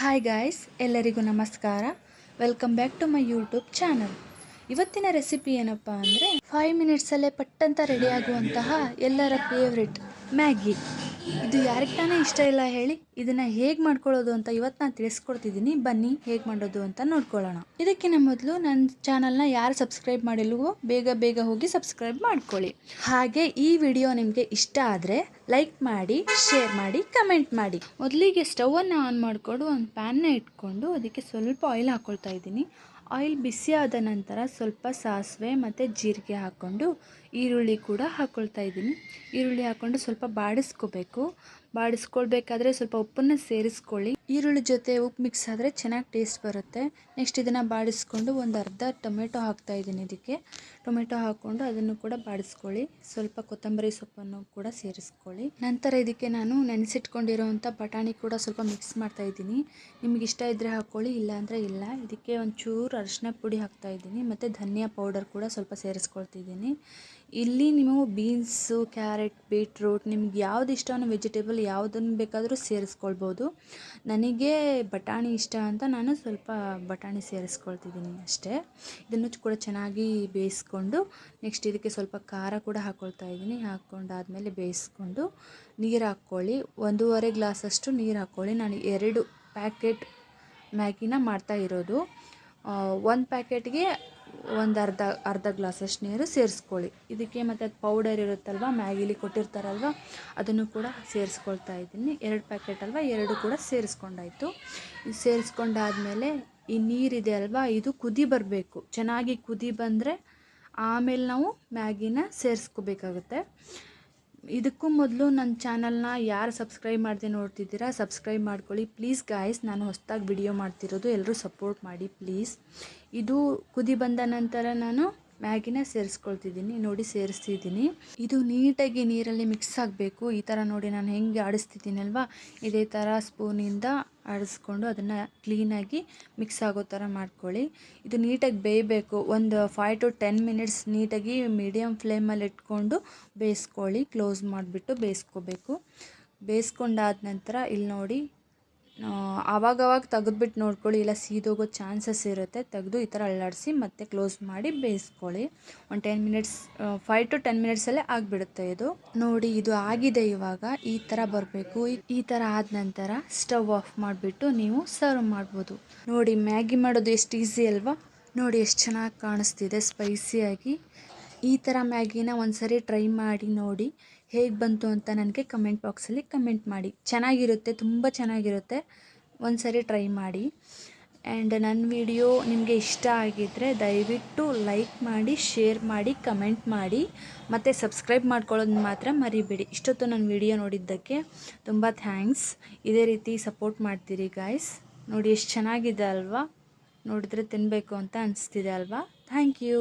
Hi guys ಎಲ್ಲರಿಗೂ ನಮಸ್ಕಾರ. Welcome back to my YouTube channel ಇವತ್ತಿನ ರೆಸಿಪಿ ಏನಪ್ಪ ಅಂದರೆ ಫೈವ್ ಮಿನಿಟ್ಸಲ್ಲೇ ಪಟ್ಟಂತ ರೆಡಿ ಆಗುವಂತಹ ಎಲ್ಲರ ಫೇವ್ರೆಟ್ ಮ್ಯಾಗಿ ಇದು ಯಾರಿಗೆ ತಾನೇ ಇಷ್ಟ ಇಲ್ಲ ಹೇಳಿ, ಇದನ್ನು ಹೇಗೆ ಮಾಡ್ಕೊಳ್ಳೋದು ಅಂತ ಇವತ್ತು ನಾನು ತಿಳಿಸ್ಕೊಡ್ತಿದ್ದೀನಿ ಬನ್ನಿ ಹೇಗೆ ಮಾಡೋದು ಅಂತ ನೋಡ್ಕೊಳ್ಳೋಣ. ಇದಕ್ಕಿಂತ ಮೊದಲು ನನ್ನ ಚಾನಲ್ನ ಯಾರು ಸಬ್ಸ್ಕ್ರೈಬ್ ಮಾಡಿಲ್ವೋ, ಬೇಗ ಬೇಗ ಹೋಗಿ ಸಬ್ಸ್ಕ್ರೈಬ್ ಮಾಡ್ಕೊಳ್ಳಿ. ಹಾಗೆ ಈ ವಿಡಿಯೋ ನಿಮಗೆ ಇಷ್ಟ ಆದರೆ ಲೈಕ್ ಮಾಡಿ, ಶೇರ್ ಮಾಡಿ, ಕಮೆಂಟ್ ಮಾಡಿ. ಮೊದಲಿಗೆ ಸ್ಟವನ್ನು ಆನ್ ಮಾಡಿಕೊಂಡು, ಒಂದು ಪ್ಯಾನ್ನ ಇಟ್ಕೊಂಡು ಅದಕ್ಕೆ ಸ್ವಲ್ಪ ಆಯಿಲ್ ಹಾಕ್ಕೊಳ್ತಾ ಇದ್ದೀನಿ. ಆಯಿಲ್ ಬಿಸಿ ಆದ ನಂತರ ಸ್ವಲ್ಪ ಸಾಸಿವೆ ಮತ್ತು ಜೀರಿಗೆ ಹಾಕ್ಕೊಂಡು ಈರುಳ್ಳಿ ಕೂಡ ಹಾಕ್ಕೊಳ್ತಾ ಇದ್ದೀನಿ. ಈರುಳ್ಳಿ ಹಾಕ್ಕೊಂಡು ಸ್ವಲ್ಪ ಬಾಡಿಸ್ಕೋಬೇಕು. ಬಾಡಿಸ್ಕೊಳ್ಬೇಕಾದ್ರೆ ಸ್ವಲ್ಪ ಉಪ್ಪನ್ನು ಸೇರಿಸ್ಕೊಳ್ಳಿ. ಈರುಳ್ಳಿ ಜೊತೆ ಉಪ್ಪು ಮಿಕ್ಸ್ ಆದರೆ ಚೆನ್ನಾಗಿ ಟೇಸ್ಟ್ ಬರುತ್ತೆ. ನೆಕ್ಸ್ಟ್ ಇದನ್ನು ಬಾಡಿಸ್ಕೊಂಡು ಒಂದು ಅರ್ಧ ಟೊಮೆಟೊ ಹಾಕ್ತಾ ಇದ್ದೀನಿ ಇದಕ್ಕೆ. ಟೊಮೆಟೊ ಹಾಕ್ಕೊಂಡು ಅದನ್ನು ಕೂಡ ಬಾಡಿಸ್ಕೊಳ್ಳಿ. ಸ್ವಲ್ಪ ಕೊತ್ತಂಬರಿ ಸೊಪ್ಪನ್ನು ಕೂಡ ಸೇರಿಸ್ಕೊಳ್ಳಿ. ನಂತರ ಇದಕ್ಕೆ ನಾನು ನೆನೆಸಿಟ್ಕೊಂಡಿರೋವಂಥ ಬಟಾಣಿ ಕೂಡ ಸ್ವಲ್ಪ ಮಿಕ್ಸ್ ಮಾಡ್ತಾ ಇದ್ದೀನಿ. ನಿಮ್ಗೆ ಇಷ್ಟ ಇದ್ದರೆ ಹಾಕ್ಕೊಳ್ಳಿ ಇಲ್ಲಾಂದರೆ ಇಲ್ಲ. ಇದಕ್ಕೆ ಒಂಚೂರು ಅರಿಶಿನ ಪುಡಿ ಹಾಕ್ತಾ ಇದ್ದೀನಿ. ಮತ್ತು ಧನಿಯಾ ಪೌಡರ್ ಕೂಡ ಸ್ವಲ್ಪ ಸೇರಿಸ್ಕೊಳ್ತಿದ್ದೀನಿ. ಇಲ್ಲಿ ನೀವು ಬೀನ್ಸು, ಕ್ಯಾರೆಟ್, ಬೀಟ್ರೂಟ್ ನಿಮ್ಗೆ ಯಾವ್ದು ಇಷ್ಟವೋ ವೆಜಿಟೇಬಲ್ ಯಾವುದನ್ನು ಬೇಕಾದರೂ ಸೇರಿಸ್ಕೊಳ್ಬೋದು. ನನಗೆ ಬಟಾಣಿ ಇಷ್ಟ ಅಂತ ನಾನು ಸ್ವಲ್ಪ ಬಟಾಣಿ ಸೇರಿಸ್ಕೊಳ್ತಿದ್ದೀನಿ ಅಷ್ಟೇ. ಇದನ್ನು ಕೂಡ ಚೆನ್ನಾಗಿ ಬೇಯಿಸ್ಕೊಂಡು ನೆಕ್ಸ್ಟ್ ಇದಕ್ಕೆ ಸ್ವಲ್ಪ ಖಾರ ಕೂಡ ಹಾಕ್ಕೊಳ್ತಾ ಇದ್ದೀನಿ. ಹಾಕ್ಕೊಂಡಾದಮೇಲೆ ಬೇಯಿಸ್ಕೊಂಡು ನೀರು ಹಾಕ್ಕೊಳ್ಳಿ. ಒಂದೂವರೆ ಗ್ಲಾಸಷ್ಟು ನೀರು ಹಾಕ್ಕೊಳ್ಳಿ. ನಾನು ಎರಡು ಪ್ಯಾಕೆಟ್ ಮ್ಯಾಗಿನ ಮಾಡ್ತಾ ಇರೋದು. ಒಂದು ಪ್ಯಾಕೆಟ್ಗೆ ಒಂದು ಅರ್ಧ ಅರ್ಧ ಗ್ಲಾಸಷ್ಟು ನೀರು ಸೇರಿಸ್ಕೊಳ್ಳಿ. ಇದಕ್ಕೆ ಮತ್ತು ಅದು ಪೌಡರ್ ಇರುತ್ತಲ್ವ ಮ್ಯಾಗಿಲಿ ಕೊಟ್ಟಿರ್ತಾರಲ್ವ, ಅದನ್ನು ಕೂಡ ಸೇರಿಸ್ಕೊಳ್ತಾ ಇದ್ದೀನಿ. ಎರಡು ಪ್ಯಾಕೆಟ್ ಅಲ್ವ, ಎರಡು ಕೂಡ ಸೇರಿಸ್ಕೊಂಡಾಯಿತು. ಸೇರಿಸ್ಕೊಂಡಾದಮೇಲೆ ಈ ನೀರಿದೆ ಅಲ್ವಾ, ಇದು ಕುದಿ ಬರಬೇಕು. ಚೆನ್ನಾಗಿ ಕುದಿ ಬಂದರೆ ಆಮೇಲೆ ನಾವು ಮ್ಯಾಗಿನ ಸೇರಿಸ್ಕೋಬೇಕಾಗುತ್ತೆ. ಇದಕ್ಕೂ ಮೊದಲು ನನ್ನ ಚಾನಲ್ನ ಯಾರು ಸಬ್ಸ್ಕ್ರೈಬ್ ಮಾಡದೆ ನೋಡ್ತಿದ್ದೀರಾ, ಸಬ್ಸ್ಕ್ರೈಬ್ ಮಾಡ್ಕೊಳ್ಳಿ. ಪ್ಲೀಸ್ ಗಾಯ್ಸ್, ನಾನು ಹೊಸ್ದಾಗಿ ವಿಡಿಯೋ ಮಾಡ್ತಿರೋದು ಎಲ್ಲರೂ ಸಪೋರ್ಟ್ ಮಾಡಿ ಪ್ಲೀಸ್. ಇದು ಕುದಿ ಬಂದ ನಂತರ ನಾನು ಮ್ಯಾಗಿನ ಸೇರಿಸ್ಕೊಳ್ತಿದ್ದೀನಿ, ನೋಡಿ ಸೇರಿಸ್ತಿದ್ದೀನಿ. ಇದು ನೀಟಾಗಿ ನೀರಲ್ಲಿ ಮಿಕ್ಸ್ ಆಗಬೇಕು. ಈ ಥರ ನೋಡಿ ನಾನು ಹೆಂಗೆ ಆಡಿಸ್ತಿದ್ದೀನಲ್ವಾ? ಇದೇ ಥರ ಸ್ಪೂನಿಂದ ಆಡಿಸ್ಕೊಂಡು ಅದನ್ನು ಕ್ಲೀನಾಗಿ ಮಿಕ್ಸ್ ಆಗೋ ಥರ ಮಾಡ್ಕೊಳ್ಳಿ. ಇದು ನೀಟಾಗಿ ಬೇಯಬೇಕು. ಒಂದು ಫೈವ್ ಟು ಟೆನ್ ಮಿನಿಟ್ಸ್ ನೀಟಾಗಿ ಮೀಡಿಯಮ್ ಫ್ಲೇಮಲ್ಲಿ ಇಟ್ಕೊಂಡು ಬೇಯಿಸ್ಕೊಳ್ಳಿ. ಕ್ಲೋಸ್ ಮಾಡಿಬಿಟ್ಟು ಬೇಯಿಸ್ಕೋಬೇಕು. ಬೇಯಿಸ್ಕೊಂಡಾದ ನಂತರ ಇಲ್ಲಿ ನೋಡಿ ಆವಾಗವಾಗ ತೆಗೆದ್ಬಿಟ್ಟು ನೋಡ್ಕೊಳ್ಳಿ, ಇಲ್ಲ ಸೀದೋಗೋ ಚಾನ್ಸಸ್ ಇರುತ್ತೆ, ತೆಗೆದು ಈ ಥರ ಅಲ್ಲಾಡಿಸಿ ಮತ್ತೆ ಕ್ಲೋಸ್ ಮಾಡಿ ಬೇಯಿಸ್ಕೊಳ್ಳಿ. ಒಂದು ten minutes five to ten ಮಿನಿಟ್ಸಲ್ಲೇ ಆಗಿಬಿಡುತ್ತೆ ಇದು. ನೋಡಿ, ಇದು ಆಗಿದೆ ಇವಾಗ, ಈ ಥರ ಬರಬೇಕು ಈ ಥರ ಆದ ನಂತರ ಸ್ಟವ್ ಆಫ್ ಮಾಡಿಬಿಟ್ಟು ನೀವು ಸರ್ವ್ ಮಾಡ್ಬೋದು. ನೋಡಿ, ಮ್ಯಾಗಿ ಮಾಡೋದು ಎಷ್ಟು ಈಸಿ ಅಲ್ವಾ? ನೋಡಿ, ಎಷ್ಟು ಚೆನ್ನಾಗಿ ಕಾಣಿಸ್ತಿದೆ, ಸ್ಪೈಸಿಯಾಗಿ. ಈ ಥರ ಮ್ಯಾಗಿನ ಒಂದ್ಸರಿ ಟ್ರೈ ಮಾಡಿ ನೋಡಿ ಹೇಗೆ ಬಂತು ಅಂತ ನನಗೆ ಕಮೆಂಟ್ ಬಾಕ್ಸಲ್ಲಿ ಕಮೆಂಟ್ ಮಾಡಿ. ಚೆನ್ನಾಗಿರುತ್ತೆ, ತುಂಬ ಚೆನ್ನಾಗಿರುತ್ತೆ. ಒಂದು ಸರಿ ಟ್ರೈ ಮಾಡಿ. ಆ್ಯಂಡ್ ನನ್ನ ವಿಡಿಯೋ ನಿಮಗೆ ಇಷ್ಟ ಆಗಿದ್ದರೆ ದಯವಿಟ್ಟು ಲೈಕ್ ಮಾಡಿ, ಶೇರ್ ಮಾಡಿ, ಕಮೆಂಟ್ ಮಾಡಿ. ಮತ್ತು ಸಬ್ಸ್ಕ್ರೈಬ್ ಮಾಡ್ಕೊಳ್ಳೋದು ಮಾತ್ರ ಮರಿಬೇಡಿ. ಇಷ್ಟೊತ್ತು ನನ್ನ ವಿಡಿಯೋ ನೋಡಿದ್ದಕ್ಕೆ ತುಂಬ ಥ್ಯಾಂಕ್ಸ್. ಇದೇ ರೀತಿ ಸಪೋರ್ಟ್ ಮಾಡ್ತೀರಿ ಗಾಯ್ಸ್ ನೋಡಿ ಎಷ್ಟು ಚೆನ್ನಾಗಿದೆ ಅಲ್ವಾ? ನೋಡಿದ್ರೆ ತಿನ್ನಬೇಕು ಅಂತ ಅನಿಸ್ತಿದೆ ಅಲ್ವಾ? Thank you.